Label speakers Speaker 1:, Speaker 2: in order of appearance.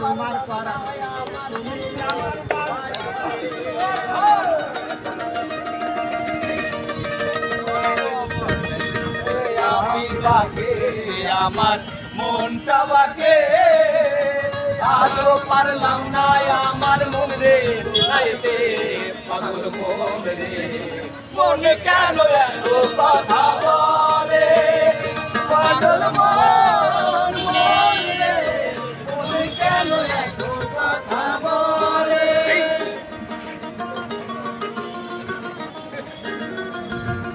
Speaker 1: তোমার পাড়া আমার
Speaker 2: মনটা বাকে আজও পারলাম না আমার মন পাগল মন কেন